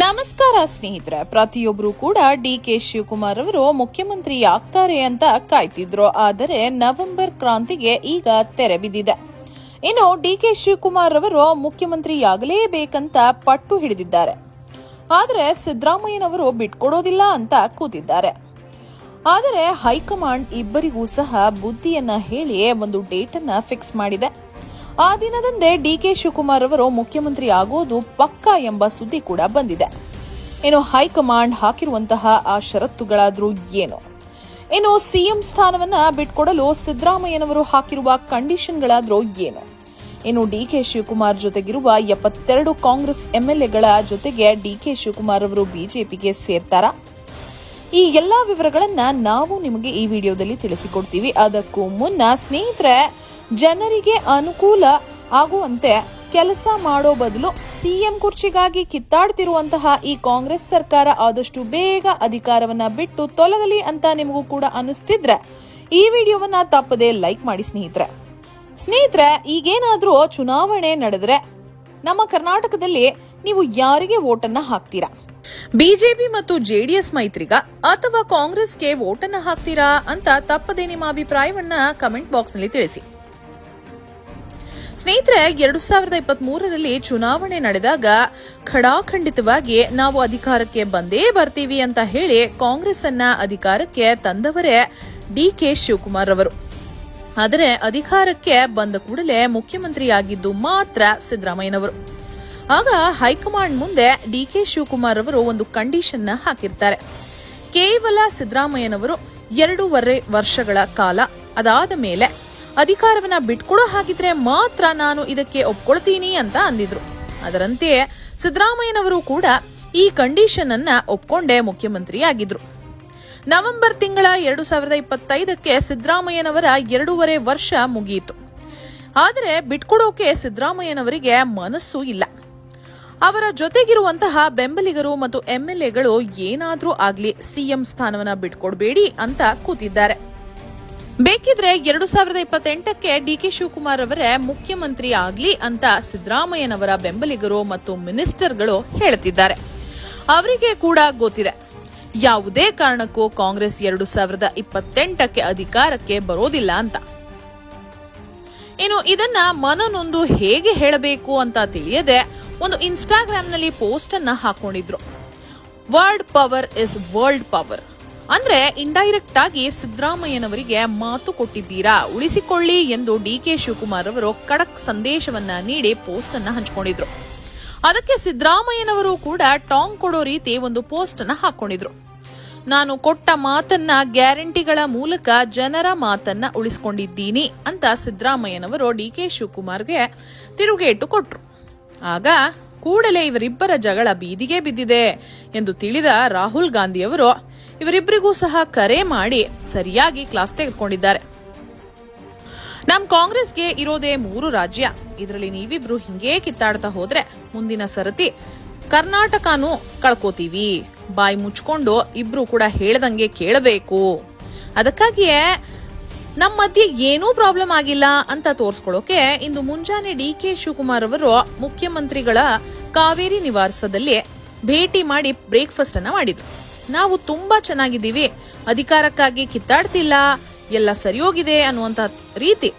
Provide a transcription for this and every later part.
ನಮಸ್ಕಾರ ಸ್ನೇಹಿತರೆ ಪ್ರತಿಯೊಬ್ಬರು ಕೂಡ ಡಿ ಕೆ ಶಿವಕುಮಾರ್ ಅವರು ಮುಖ್ಯಮಂತ್ರಿ ಆಗ್ತಾರೆ ಅಂತ ಕಾಯ್ತಿದ್ರು. ಆದರೆ ನವೆಂಬರ್ ಕ್ರಾಂತಿಗೆ ಈಗ ತೆರೆ ಬಿದ್ದಿದೆ. ಇನ್ನು ಡಿ ಕೆ ಶಿವಕುಮಾರ್ ಅವರು ಮುಖ್ಯಮಂತ್ರಿಯಾಗಲೇಬೇಕಂತ ಪಟ್ಟು ಹಿಡಿದಿದ್ದಾರೆ. ಆದರೆ ಸಿದ್ದರಾಮಯ್ಯನವರು ಬಿಟ್ಕೊಡೋದಿಲ್ಲ ಅಂತ ಕೂತಿದ್ದಾರೆ. ಆದರೆ ಹೈಕಮಾಂಡ್ ಇಬ್ಬರಿಗೂ ಸಹ ಬುದ್ಧಿಯನ್ನ ಹೇಳಿ ಒಂದು ಡೇಟ್ ಅನ್ನ ಫಿಕ್ಸ್ ಮಾಡಿದೆ. ಆ ದಿನದಂದೇ ಡಿ ಕೆ ಶಿವಕುಮಾರ್ ಅವರು ಮುಖ್ಯಮಂತ್ರಿ ಆಗೋದು ಪಕ್ಕಾ ಎಂಬ ಸುದ್ದಿ ಕೂಡ ಬಂದಿದೆ. ಇನ್ನು ಹೈಕಮಾಂಡ್ ಹಾಕಿರುವಂತಹ ಆ ಷರತ್ತುಗಳಾದರೂ ಏನು? ಇನ್ನು ಸಿಎಂ ಸ್ಥಾನವನ್ನ ಬಿಟ್ಕೊಡಲು ಸಿದ್ದರಾಮಯ್ಯನವರು ಹಾಕಿರುವ ಕಂಡೀಷನ್ಗಳಾದರೂ ಏನು? ಇನ್ನು ಡಿ ಕೆ ಶಿವಕುಮಾರ್ ಜೊತೆಗಿರುವ ಎಪ್ಪತ್ತೆರಡು ಕಾಂಗ್ರೆಸ್ ಎಂಎಲ್ಎಗಳ ಜೊತೆಗೆ ಡಿ ಕೆ ಶಿವಕುಮಾರ್ ಅವರು ಬಿಜೆಪಿಗೆ ಸೇರ್ತಾರಾ? ಈ ಎಲ್ಲಾ ವಿವರಗಳನ್ನ ನಾವು ನಿಮಗೆ ಈ ವಿಡಿಯೋದಲ್ಲಿ ತಿಳಿಸಿಕೊಡ್ತೀವಿ. ಅದಕ್ಕೂ ಮುನ್ನ ಸ್ನೇಹಿತರೆ ಜನರಿಗೆ ಅನುಕೂಲ ಆಗುವಂತೆ ಕೆಲಸ ಮಾಡೋ ಬದಲು ಸಿಎಂ ಕುರ್ಚಿಗಾಗಿ ಕಿತ್ತಾಡ್ತಿರುವಂತಹ ಈ ಕಾಂಗ್ರೆಸ್ ಸರ್ಕಾರ ಆದಷ್ಟು ಬೇಗ ಅಧಿಕಾರವನ್ನ ಬಿಟ್ಟು ತೊಲಗಲಿ ಅಂತ ನಿಮಗೂ ಕೂಡ ಅನಿಸ್ತಿದ್ರೆ ಈ ವಿಡಿಯೋವನ್ನ ತಪ್ಪದೆ ಲೈಕ್ ಮಾಡಿ ಸ್ನೇಹಿತರೆ. ಸ್ನೇಹಿತರೆ, ಈಗೇನಾದರೂ ಚುನಾವಣೆ ನಡೆದ್ರೆ ನಮ್ಮ ಕರ್ನಾಟಕದಲ್ಲಿ ನೀವು ಯಾರಿಗೆ ವೋಟನ್ನ ಹಾಕ್ತೀರಾ? ಬಿಜೆಪಿ ಮತ್ತು ಜೆಡಿಎಸ್ ಮೈತ್ರಿಗ ಅಥವಾ ಕಾಂಗ್ರೆಸ್ಗೆ ವೋಟನ್ನ ಹಾಕ್ತೀರಾ ಅಂತ ತಪ್ಪದೆ ನಿಮ್ಮ ಅಭಿಪ್ರಾಯವನ್ನ ಕಮೆಂಟ್ ಬಾಕ್ಸ್ನಲ್ಲಿ ತಿಳಿಸಿ. ಸ್ನೇಹಿತರೆ, ಎರಡು ಸಾವಿರದ ಇಪ್ಪತ್ತ್ ಮೂರರಲ್ಲಿ ಚುನಾವಣೆ ನಡೆದಾಗ ಖಡಾಖಂಡಿತವಾಗಿ ನಾವು ಅಧಿಕಾರಕ್ಕೆ ಬಂದೇ ಬರ್ತೀವಿ ಅಂತ ಹೇಳಿ ಕಾಂಗ್ರೆಸ್ ಅನ್ನ ಅಧಿಕಾರಕ್ಕೆ ತಂದವರೇ ಡಿ ಕೆ ಶಿವಕುಮಾರ್ ಅವರು ಆದರೆ ಅಧಿಕಾರಕ್ಕೆ ಬಂದ ಕೂಡಲೇ ಮುಖ್ಯಮಂತ್ರಿಯಾಗಿದ್ದು ಮಾತ್ರ ಸಿದ್ದರಾಮಯ್ಯನವರು. ಆಗ ಹೈಕಮಾಂಡ್ ಮುಂದೆ ಡಿ ಕೆ ಶಿವಕುಮಾರ್ ಅವರು ಒಂದು ಕಂಡೀಷನ್ ಹಾಕಿರ್ತಾರೆ. ಕೇವಲ ಸಿದ್ದರಾಮಯ್ಯನವರು ಎರಡೂವರೆ ವರ್ಷಗಳ ಕಾಲ, ಅದಾದ ಮೇಲೆ ಅಧಿಕಾರವನ್ನ ಬಿಟ್ಕೊಡೋ ಹಾಗಿದ್ರೆ ಮಾತ್ರ ನಾನು ಇದಕ್ಕೆ ಒಪ್ಕೊಳ್ತೀನಿ ಅಂತ ಅಂದಿದ್ರು. ಅದರಂತೆಯೇ ಸಿದ್ದರಾಮಯ್ಯನವರು ಕೂಡ ಈ ಕಂಡೀಷನ್ ಅನ್ನ ಒಪ್ಕೊಂಡೇ ಮುಖ್ಯಮಂತ್ರಿ ಆಗಿದ್ರು ನವೆಂಬರ್ ತಿಂಗಳ ಎರಡು ಸಾವಿರದ ಇಪ್ಪತ್ತೈದಕ್ಕೆ ಸಿದ್ದರಾಮಯ್ಯನವರ ಎರಡೂವರೆ ವರ್ಷ ಮುಗಿಯಿತು. ಆದರೆ ಬಿಟ್ಕೊಡೋಕೆ ಸಿದ್ದರಾಮಯ್ಯನವರಿಗೆ ಮನಸ್ಸು ಇಲ್ಲ. ಅವರ ಜೊತೆಗಿರುವಂತಹ ಬೆಂಬಲಿಗರು ಮತ್ತು ಎಂಎಲ್ಎಗಳು ಏನಾದರೂ ಆಗ್ಲಿ ಸಿಎಂ ಸ್ಥಾನವನ್ನ ಬಿಟ್ಕೊಡ್ಬೇಡಿ ಅಂತ ಕೂತಿದ್ದಾರೆ. ಬೇಕಿದ್ರೆ ಎರಡು ಸಾವಿರದ ಇಪ್ಪತ್ತೆಂಟಕ್ಕೆ ಡಿಕೆ ಶಿವಕುಮಾರ್ ಅವರೇ ಮುಖ್ಯಮಂತ್ರಿ ಆಗ್ಲಿ ಅಂತ ಸಿದ್ದರಾಮಯ್ಯನವರ ಬೆಂಬಲಿಗರು ಮತ್ತು ಮಿನಿಸ್ಟರ್ಗಳು ಹೇಳುತ್ತಿದ್ದಾರೆ ಅವರಿಗೆ ಕೂಡ ಗೊತ್ತಿದೆ. ಯಾವುದೇ ಕಾರಣಕ್ಕೂ ಕಾಂಗ್ರೆಸ್ ಎರಡು ಸಾವಿರದ ಇಪ್ಪತ್ತೆಂಟಕ್ಕೆ ಅಧಿಕಾರಕ್ಕೆ ಬರೋದಿಲ್ಲ ಅಂತ. ಇನ್ನು ಇದನ್ನ ಮನನೊಂದು ಹೇಗೆ ಹೇಳಬೇಕು ಅಂತ ತಿಳಿಯದೆ ಒಂದು ಇನ್ಸ್ಟಾಗ್ರಾಂನಲ್ಲಿ ಪೋಸ್ಟ್ ಅನ್ನ ಹಾಕೊಂಡಿದ್ರು. Word power is world power ಅಂದ್ರೆ ಇಂಡೈರೆಕ್ಟ್ ಆಗಿ ಸಿದ್ದರಾಮಯ್ಯನವರಿಗೆ ಮಾತು ಕೊಟ್ಟಿದ್ದೀರಾ? ಉಳಿಸಿಕೊಳ್ಳಿ ಎಂದು ಡಿ ಕೆ ಶಿವಕುಮಾರ್ ಅವರು ಖಡಕ್ ಸಂದೇಶವನ್ನ ನೀಡಿ ಪೋಸ್ಟ್ ಅನ್ನ ಹಂಚಿಕೊಂಡಿದ್ರು. ಅದಕ್ಕೆ ಸಿದ್ದರಾಮಯ್ಯನವರು ಕೂಡ ಟಾಂಗ್ ಕೊಡೋ ರೀತಿ ಒಂದು ಪೋಸ್ಟ್ ಅನ್ನ ಹಾಕೊಂಡಿದ್ರು. ನಾನು ಕೊಟ್ಟ ಮಾತನ್ನ ಗ್ಯಾರಂಟಿಗಳ ಮೂಲಕ ಜನರ ಮಾತನ್ನ ಉಳಿಸಿಕೊಂಡಿದ್ದೀನಿ ಅಂತ ಸಿದ್ದರಾಮಯ್ಯನವರು ಡಿ ಕೆ ಶಿವಕುಮಾರ್ಗೆ ತಿರುಗೇಟು ಕೊಟ್ರು. ಆಗ ಕೂಡಲೇ ಇವರಿಬ್ಬರ ಜಗಳ ಬೀದಿಗೆ ಬಿದ್ದಿದೆ ಎಂದು ತಿಳಿದ ರಾಹುಲ್ ಗಾಂಧಿಯವರು ಇವರಿಬ್ಬರಿಗೂ ಸಹ ಕರೆ ಮಾಡಿ ಸರಿಯಾಗಿ ಕ್ಲಾಸ್ ತೆಗೆದುಕೊಂಡಿದ್ದಾರೆ. ನಮ್ ಕಾಂಗ್ರೆಸ್ಗೆ ಇರೋದೇ ಮೂರು ರಾಜ್ಯ. ಇದರಲ್ಲಿ ನೀವಿಬ್ರು ಹಿಂಗೇ ಕಿತ್ತಾಡ್ತಾ ಹೋದ್ರೆ ಮುಂದಿನ ಸರತಿ ಕರ್ನಾಟಕನೂ ಕಳ್ಕೋತೀವಿ. ಬಾಯಿ ಮುಚ್ಕೊಂಡು ಇಬ್ರು ಕೂಡ ಹೇಳ್ದಂಗೆ ಕೇಳಬೇಕು. ಅದಕ್ಕಾಗಿಯೇ ನಮ್ಮ ಮಧ್ಯೆ ಏನೂ ಪ್ರಾಬ್ಲಮ್ ಆಗಿಲ್ಲ ಅಂತ ತೋರಿಸ್ಕೊಳ್ಳೋಕೆ ಇಂದು ಮುಂಜಾನೆ ಡಿ ಕೆ ಶಿವಕುಮಾರ್ ಅವರು ಮುಖ್ಯಮಂತ್ರಿಗಳ ಕಾವೇರಿ ನಿವಾಸದಲ್ಲಿ ಭೇಟಿ ಮಾಡಿ ಬ್ರೇಕ್ಫಾಸ್ಟ್ ಅನ್ನ ಮಾಡಿದ್ರು. ನಾವು ತುಂಬಾ ಚೆನ್ನಾಗಿದ್ದೀವಿ. ಅಧಿಕಾರಕ್ಕಾಗಿ ಕಿತ್ತಾಡ್ತಿಲ್ಲ, ಎಲ್ಲ ಸರಿಯೋಗಿದೆ ಅನ್ನುವಂತ ರೀತಿ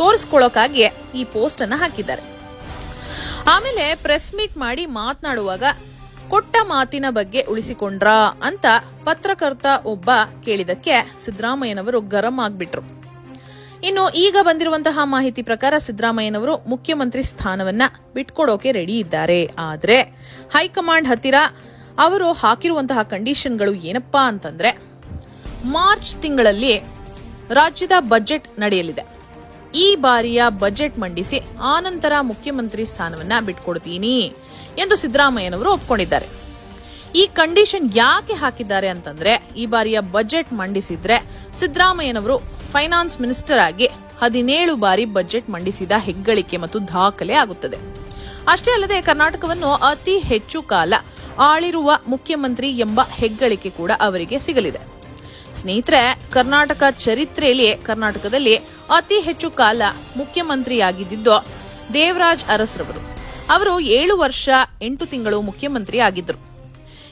ತೋರಿಸ್ಕೊಳ್ಳೋಕಾಗಿ ಈ ಪೋಸ್ಟ್ ಅನ್ನ ಹಾಕಿದ್ದಾರೆ. ಆಮೇಲೆ ಪ್ರೆಸ್ ಮೀಟ್ ಮಾಡಿ ಮಾತನಾಡುವಾಗ, ಕೊಟ್ಟ ಮಾತಿನ ಬಗ್ಗೆ ಉಳಿಸಿಕೊಂಡ್ರಾ ಅಂತ ಪತ್ರಕರ್ತ ಒಬ್ಬ ಕೇಳಿದಕ್ಕೆ ಸಿದ್ದರಾಮಯ್ಯನವರು ಗರಂ ಆಗ್ಬಿಟ್ರು. ಇನ್ನು ಈಗ ಬಂದಿರುವಂತಹ ಮಾಹಿತಿ ಪ್ರಕಾರ ಸಿದ್ದರಾಮಯ್ಯನವರು ಮುಖ್ಯಮಂತ್ರಿ ಸ್ಥಾನವನ್ನ ಬಿಟ್ಕೊಡೋಕೆ ರೆಡಿ ಇದ್ದಾರೆ. ಆದ್ರೆ ಹೈಕಮಾಂಡ್ ಹತ್ತಿರ ಅವರು ಹಾಕಿರುವಂತಹ ಕಂಡೀಷನ್ಗಳು ಏನಪ್ಪಾ ಅಂತಂದ್ರೆ, ಮಾರ್ಚ್ ತಿಂಗಳಲ್ಲಿ ರಾಜ್ಯದ ಬಜೆಟ್ ನಡೆಯಲಿದೆ. ಈ ಬಾರಿಯ ಬಜೆಟ್ ಮಂಡಿಸಿ ಆನಂತರ ಮುಖ್ಯಮಂತ್ರಿ ಸ್ಥಾನವನ್ನ ಬಿಟ್ಕೊಡ್ತೀನಿ ಎಂದು ಸಿದ್ದರಾಮಯ್ಯನವರು ಒಪ್ಕೊಂಡಿದ್ದಾರೆ. ಈ ಕಂಡೀಷನ್ ಯಾಕೆ ಹಾಕಿದ್ದಾರೆ ಅಂತಂದ್ರೆ, ಈ ಬಾರಿಯ ಬಜೆಟ್ ಮಂಡಿಸಿದ್ರೆ ಸಿದ್ದರಾಮಯ್ಯನವರು ಫೈನಾನ್ಸ್ ಮಿನಿಸ್ಟರ್ ಆಗಿ ಹದಿನೇಳು ಬಾರಿ ಬಜೆಟ್ ಮಂಡಿಸಿದ ಹೆಗ್ಗಳಿಕೆ ಮತ್ತು ದಾಖಲೆ ಆಗುತ್ತದೆ. ಅಷ್ಟೇ ಅಲ್ಲದೆ ಕರ್ನಾಟಕವನ್ನು ಅತಿ ಹೆಚ್ಚು ಕಾಲ ಆಳಿರುವ ಮುಖ್ಯಮಂತ್ರಿ ಎಂಬ ಹೆಗ್ಗಳಿಕೆ ಕೂಡ ಅವರಿಗೆ ಸಿಗಲಿದೆ. ಸ್ನೇಹಿತರೆ, ಕರ್ನಾಟಕ ಚರಿತ್ರೆಯಲ್ಲಿ ಕರ್ನಾಟಕದಲ್ಲಿ ಅತಿ ಹೆಚ್ಚು ಕಾಲ ಮುಖ್ಯಮಂತ್ರಿಯಾಗಿದ್ದು ದೇವರಾಜ್ ಅರಸ್ರವರು. ಅವರು ಏಳು ವರ್ಷ ಎಂಟು ತಿಂಗಳು ಮುಖ್ಯಮಂತ್ರಿ ಆಗಿದ್ದರು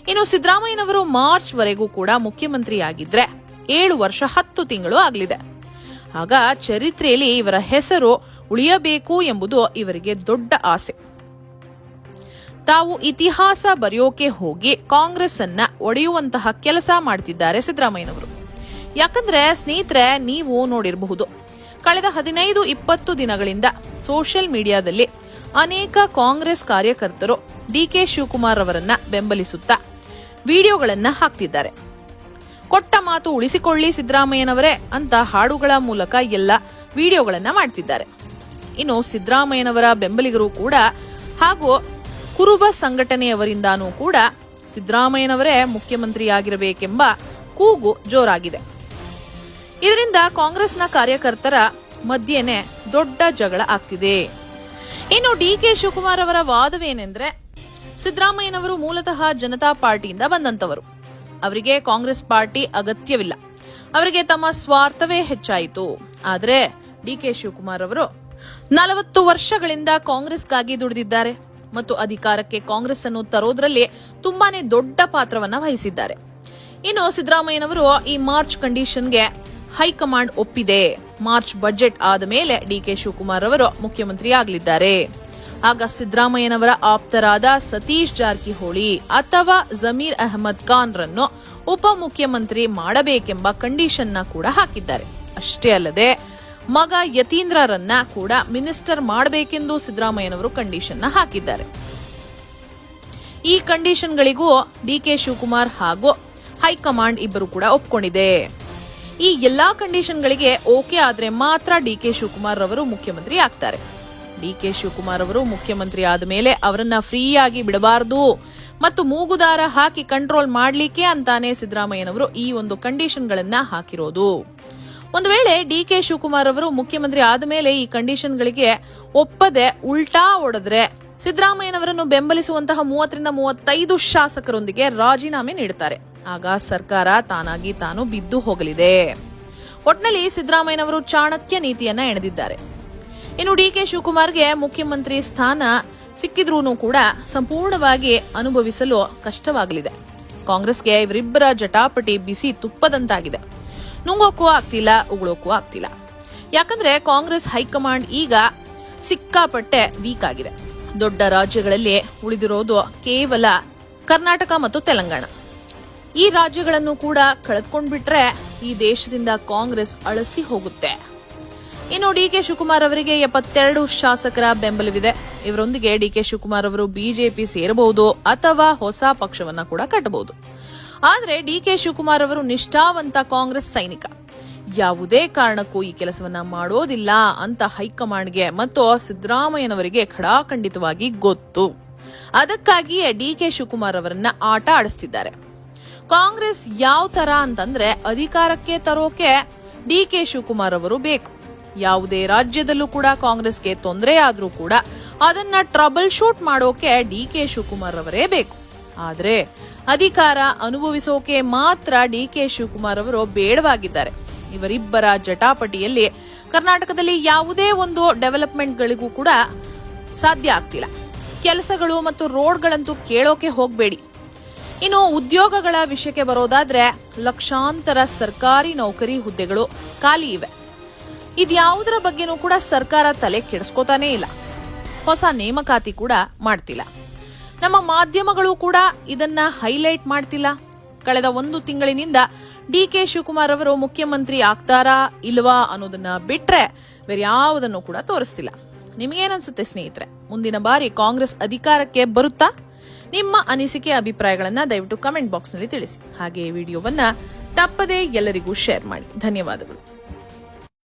ಇನ್ನು ಸಿದ್ದರಾಮಯ್ಯನವರು ಮಾರ್ಚ್ ವರೆಗೂ ಕೂಡ ಮುಖ್ಯಮಂತ್ರಿಯಾಗಿದ್ರೆ ಏಳು ವರ್ಷ ಹತ್ತು ತಿಂಗಳು ಆಗಲಿದೆ. ಆಗ ಚರಿತ್ರೆಯಲ್ಲಿ ಇವರ ಹೆಸರು ಉಳಿಯಬೇಕು ಎಂಬುದು ಇವರಿಗೆ ದೊಡ್ಡ ಆಸೆ. ತಾವು ಇತಿಹಾಸ ಬರೆಯೋಕೆ ಹೋಗಿ ಕಾಂಗ್ರೆಸ್ ಅನ್ನ ಒಡೆಯುವಂತಹ ಕೆಲಸ ಮಾಡ್ತಿದ್ದಾರೆ ಸಿದ್ದರಾಮಯ್ಯನವರು. ಯಾಕಂದ್ರೆ, ಸ್ನೇಹಿತರೆ, ನೀವು ನೋಡಿರಬಹುದು, ಕಳೆದ ಹದಿನೈದು ಇಪ್ಪತ್ತು ದಿನಗಳಿಂದ ಸೋಷಿಯಲ್ ಮೀಡಿಯಾದಲ್ಲಿ ಅನೇಕ ಕಾಂಗ್ರೆಸ್ ಕಾರ್ಯಕರ್ತರು ಡಿಕೆ ಶಿವಕುಮಾರ್ ಅವರನ್ನ ಬೆಂಬಲಿಸುತ್ತಾ ವಿಡಿಯೋಗಳನ್ನ ಹಾಕ್ತಿದ್ದಾರೆ. ಕೊಟ್ಟ ಮಾತು ಉಳಿಸಿಕೊಳ್ಳಿ ಸಿದ್ದರಾಮಯ್ಯನವರೇ ಅಂತ ಹಾಡುಗಳ ಮೂಲಕ ಎಲ್ಲ ವಿಡಿಯೋಗಳನ್ನ ಮಾಡ್ತಿದ್ದಾರೆ. ಇನ್ನು ಸಿದ್ದರಾಮಯ್ಯನವರ ಬೆಂಬಲಿಗರು ಕೂಡ ಹಾಗೂ ಕುರುಬ ಸಂಘಟನೆಯವರಿಂದಾನೂ ಕೂಡ ಸಿದ್ದರಾಮಯ್ಯನವರೇ ಮುಖ್ಯಮಂತ್ರಿಯಾಗಿರಬೇಕೆಂಬ ಕೂಗು ಜೋರಾಗಿದೆ. ಇದರಿಂದ ಕಾಂಗ್ರೆಸ್ನ ಕಾರ್ಯಕರ್ತರ ಮಧ್ಯೆನೆ ದೊಡ್ಡ ಜಗಳ ಆಗ್ತಿದೆ. ಇನ್ನು ಡಿ ಕೆ ಶಿವಕುಮಾರ್ ಅವರ ವಾದವೇನೆಂದ್ರೆ, ಸಿದ್ದರಾಮಯ್ಯನವರು ಮೂಲತಃ ಜನತಾ ಪಾರ್ಟಿಯಿಂದ ಬಂದಂತವರು ಅವರಿಗೆ ಕಾಂಗ್ರೆಸ್ ಪಾರ್ಟಿ ಅಗತ್ಯವಿಲ್ಲ. ಅವರಿಗೆ ತಮ್ಮ ಸ್ವಾರ್ಥವೇ ಹೆಚ್ಚಾಯಿತು. ಆದರೆ ಡಿ ಕೆ ಶಿವಕುಮಾರ್ ಅವರು ನಲವತ್ತು ವರ್ಷಗಳಿಂದ ಕಾಂಗ್ರೆಸ್ಗಾಗಿ ದುಡಿದಿದ್ದಾರೆ. ಮತ್ತು ಅಧಿಕಾರಕ್ಕೆ ಕಾಂಗ್ರೆಸ್ ಅನ್ನು ತರೋದ್ರಲ್ಲಿ ತುಂಬಾನೇ ದೊಡ್ಡ ಪಾತ್ರವನ್ನ ವಹಿಸಿದ್ದಾರೆ. ಇನ್ನು ಸಿದ್ದರಾಮಯ್ಯನವರು ಈ ಮಾರ್ಚ್ ಕಂಡೀಷನ್ಗೆ ಹೈಕಮಾಂಡ್ ಒಪ್ಪಿದೆ. ಮಾರ್ಚ್ ಬಜೆಟ್ ಆದ ಮೇಲೆ ಡಿಕೆ ಶಿವಕುಮಾರ್ ಅವರು ಮುಖ್ಯಮಂತ್ರಿ ಆಗಲಿದ್ದಾರೆ. ಆಗ ಸಿದ್ದರಾಮಯ್ಯನವರ ಆಪ್ತರಾದ ಸತೀಶ್ ಜಾರಕಿಹೊಳಿ ಅಥವಾ ಜಮೀರ್ ಅಹಮದ್ ಖಾನ್ ರನ್ನು ಉಪಮುಖ್ಯಮಂತ್ರಿ ಮಾಡಬೇಕೆಂಬ ಕಂಡೀಷನ್ನ ಕೂಡ ಹಾಕಿದ್ದಾರೆ. ಅಷ್ಟೇ ಅಲ್ಲದೆ ಮಗ ಯತೀಂದ್ರರನ್ನ ಕೂಡ ಮಿನಿಸ್ಟರ್ ಮಾಡಬೇಕೆಂದು ಸಿದ್ದರಾಮಯ್ಯನವರು ಕಂಡೀಷನ್ ಹಾಕಿದ್ದಾರೆ. ಈ ಕಂಡೀಷನ್ಗಳಿಗೂ ಡಿಕೆ ಶಿವಕುಮಾರ್ ಹಾಗೂ ಹೈಕಮಾಂಡ್ ಇಬ್ಬರು ಕೂಡ ಒಪ್ಕೊಂಡಿದೆ. ಈ ಎಲ್ಲಾ ಕಂಡೀಷನ್ಗಳಿಗೆ ಓಕೆ ಆದರೆ ಮಾತ್ರ ಡಿಕೆ ಶಿವಕುಮಾರ್ ಅವರು ಮುಖ್ಯಮಂತ್ರಿ ಆಗ್ತಾರೆ. ಡಿಕೆ ಶಿವಕುಮಾರ್ ಅವರು ಮುಖ್ಯಮಂತ್ರಿ ಆದ ಮೇಲೆ ಅವರನ್ನ ಫ್ರೀಯಾಗಿ ಬಿಡಬಾರದು ಮತ್ತು ಮೂಗುದಾರ ಹಾಕಿ ಕಂಟ್ರೋಲ್ ಮಾಡ್ಲಿಕ್ಕೆ ಅಂತಾನೆ ಸಿದ್ದರಾಮಯ್ಯನವರು ಈ ಒಂದು ಕಂಡೀಷನ್ಗಳನ್ನ ಹಾಕಿರೋದು. ಒಂದು ವೇಳೆ ಡಿ ಕೆ ಶಿವಕುಮಾರ್ ಅವರು ಮುಖ್ಯಮಂತ್ರಿ ಆದ ಮೇಲೆ ಈ ಕಂಡೀಷನ್ಗಳಿಗೆ ಒಪ್ಪದೆ ಉಲ್ಟಾ ಹೊಡೆದ್ರೆ ಸಿದ್ದರಾಮಯ್ಯನವರನ್ನು ಬೆಂಬಲಿಸುವಂತಹ ಮೂವತ್ತರಿಂದ ಮೂವತ್ತೈದು ಶಾಸಕರೊಂದಿಗೆ ರಾಜೀನಾಮೆ ನೀಡುತ್ತಾರೆ. ಆಗ ಸರ್ಕಾರ ತಾನಾಗಿ ತಾನು ಬಿದ್ದು ಹೋಗಲಿದೆ. ಒಟ್ನಲ್ಲಿ ಸಿದ್ದರಾಮಯ್ಯನವರು ಚಾಣಕ್ಯ ನೀತಿಯನ್ನ ಎಣೆದಿದ್ದಾರೆ. ಇನ್ನು ಡಿ ಕೆ ಶಿವಕುಮಾರ್ಗೆ ಮುಖ್ಯಮಂತ್ರಿ ಸ್ಥಾನ ಸಿಕ್ಕಿದ್ರೂ ಕೂಡ ಸಂಪೂರ್ಣವಾಗಿ ಅನುಭವಿಸಲು ಕಷ್ಟವಾಗಲಿದೆ. ಕಾಂಗ್ರೆಸ್ಗೆ ಇವರಿಬ್ಬರ ಜಟಾಪಟಿ ಬಿಸಿ ತುಪ್ಪದಂತಾಗಿದೆ. ನುಂಗೋಕ್ಕೂ ಆಗ್ತಿಲ್ಲ ಉಗುಳೋಕ್ಕೂ ಆಗ್ತಿಲ್ಲ. ಯಾಕಂದ್ರೆ ಕಾಂಗ್ರೆಸ್ ಹೈಕಮಾಂಡ್ ಈಗ ಸಿಕ್ಕಾಪಟ್ಟೆ ವೀಕ್ ಆಗಿದೆ. ದೊಡ್ಡ ರಾಜ್ಯಗಳಲ್ಲಿ ಉಳಿದಿರೋದು ಕೇವಲ ಕರ್ನಾಟಕ ಮತ್ತು ತೆಲಂಗಾಣ. ಈ ರಾಜ್ಯಗಳನ್ನು ಕೂಡ ಕಳೆದುಕೊಂಡ್ಬಿಟ್ರೆ ಈ ದೇಶದಿಂದ ಕಾಂಗ್ರೆಸ್ ಅಳಸಿ ಹೋಗುತ್ತೆ. ಇನ್ನು ಡಿ ಕೆ ಶಿವಕುಮಾರ್ ಅವರಿಗೆ ಎಪ್ಪತ್ತೆರಡು ಶಾಸಕರ ಬೆಂಬಲವಿದೆ. ಇವರೊಂದಿಗೆ ಡಿ ಕೆ ಶಿವಕುಮಾರ್ ಅವರು ಬಿಜೆಪಿ ಸೇರಬಹುದು ಅಥವಾ ಹೊಸ ಪಕ್ಷವನ್ನ ಕೂಡ ಕಟ್ಟಬಹುದು. ಆದ್ರೆ ಡಿ ಕೆ ಶಿವಕುಮಾರ್ ಅವರು ನಿಷ್ಠಾವಂತ ಕಾಂಗ್ರೆಸ್ ಸೈನಿಕ. ಯಾವುದೇ ಕಾರಣಕ್ಕೂ ಈ ಕೆಲಸವನ್ನ ಮಾಡೋದಿಲ್ಲ ಅಂತ ಹೈಕಮಾಂಡ್ಗೆ ಮತ್ತು ಸಿದ್ದರಾಮಯ್ಯನವರಿಗೆ ಖಡಾಖಂಡಿತವಾಗಿ ಗೊತ್ತು. ಅದಕ್ಕಾಗಿಯೇ ಡಿ ಕೆ ಶಿವಕುಮಾರ್ ಅವರನ್ನ ಆಟ ಆಡಿಸ್ತಿದ್ದಾರೆ. ಕಾಂಗ್ರೆಸ್ ಯಾವ ತರ ಅಂತಂದ್ರೆ ಅಧಿಕಾರಕ್ಕೆ ತರೋಕೆ ಡಿ ಕೆ ಶಿವಕುಮಾರ್ ಅವರು ಬೇಕು. ಯಾವುದೇ ರಾಜ್ಯದಲ್ಲೂ ಕೂಡ ಕಾಂಗ್ರೆಸ್ಗೆ ತೊಂದರೆ ಆದರೂ ಕೂಡ ಅದನ್ನ ಟ್ರಬಲ್ ಶೂಟ್ ಮಾಡೋಕೆ ಡಿ ಕೆ ಶಿವಕುಮಾರ್ ಅವರೇ ಬೇಕು. ಆದ್ರೆ ಅಧಿಕಾರ ಅನುಭವಿಸೋಕೆ ಮಾತ್ರ ಡಿ ಕೆ ಶಿವಕುಮಾರ್ ಅವರು ಬೇಡವಾಗಿದ್ದಾರೆ. ಇವರಿಬ್ಬರ ಜಟಾಪಟಿಯಲ್ಲಿ ಕರ್ನಾಟಕದಲ್ಲಿ ಯಾವುದೇ ಒಂದು ಡೆವಲಪ್ಮೆಂಟ್ಗಳಿಗೂ ಕೂಡ ಸಾಧ್ಯ ಆಗ್ತಿಲ್ಲ. ಕೆಲಸಗಳು ಮತ್ತು ರೋಡ್ಗಳಂತೂ ಕೇಳೋಕೆ ಹೋಗಬೇಡಿ. ಇನ್ನು ಉದ್ಯೋಗಗಳ ವಿಷಯಕ್ಕೆ ಬರೋದಾದ್ರೆ ಲಕ್ಷಾಂತರ ಸರ್ಕಾರಿ ನೌಕರಿ ಹುದ್ದೆಗಳು ಖಾಲಿ ಇವೆ. ಇದ್ಯಾವುದರ ಬಗ್ಗೆನೂ ಕೂಡ ಸರ್ಕಾರ ತಲೆ ಕೆಡಿಸ್ಕೋತಾನೇ ಇಲ್ಲ. ಹೊಸ ನೇಮಕಾತಿ ಕೂಡ ಮಾಡ್ತಿಲ್ಲ. ನಮ್ಮ ಮಾಧ್ಯಮಗಳು ಕೂಡ ಇದನ್ನ ಹೈಲೈಟ್ ಮಾಡ್ತಿಲ್ಲ. ಕಳೆದ ಒಂದು ತಿಂಗಳಿನಿಂದ ಡಿ ಕೆ ಶಿವಕುಮಾರ್ ಅವರು ಮುಖ್ಯಮಂತ್ರಿ ಆಗ್ತಾರಾ ಇಲ್ವಾ ಅನ್ನೋದನ್ನ ಬಿಟ್ರೆ ಬೇರೆ ಯಾವುದನ್ನು ಕೂಡ ತೋರಿಸ್ತಿಲ್ಲ. ನಿಮಗೇನನ್ಸುತ್ತೆ ಸ್ನೇಹಿತರೆ? ಮುಂದಿನ ಬಾರಿ ಕಾಂಗ್ರೆಸ್ ಅಧಿಕಾರಕ್ಕೆ ಬರುತ್ತಾ? ನಿಮ್ಮ ಅನಿಸಿಕೆ, ಅಭಿಪ್ರಾಯಗಳನ್ನ ದಯವಿಟ್ಟು ಕಮೆಂಟ್ ಬಾಕ್ಸ್ನಲ್ಲಿ ತಿಳಿಸಿ. ಹಾಗೆ ಈ ವಿಡಿಯೋವನ್ನ ತಪ್ಪದೇ ಎಲ್ಲರಿಗೂ ಶೇರ್ ಮಾಡಿ. ಧನ್ಯವಾದಗಳು.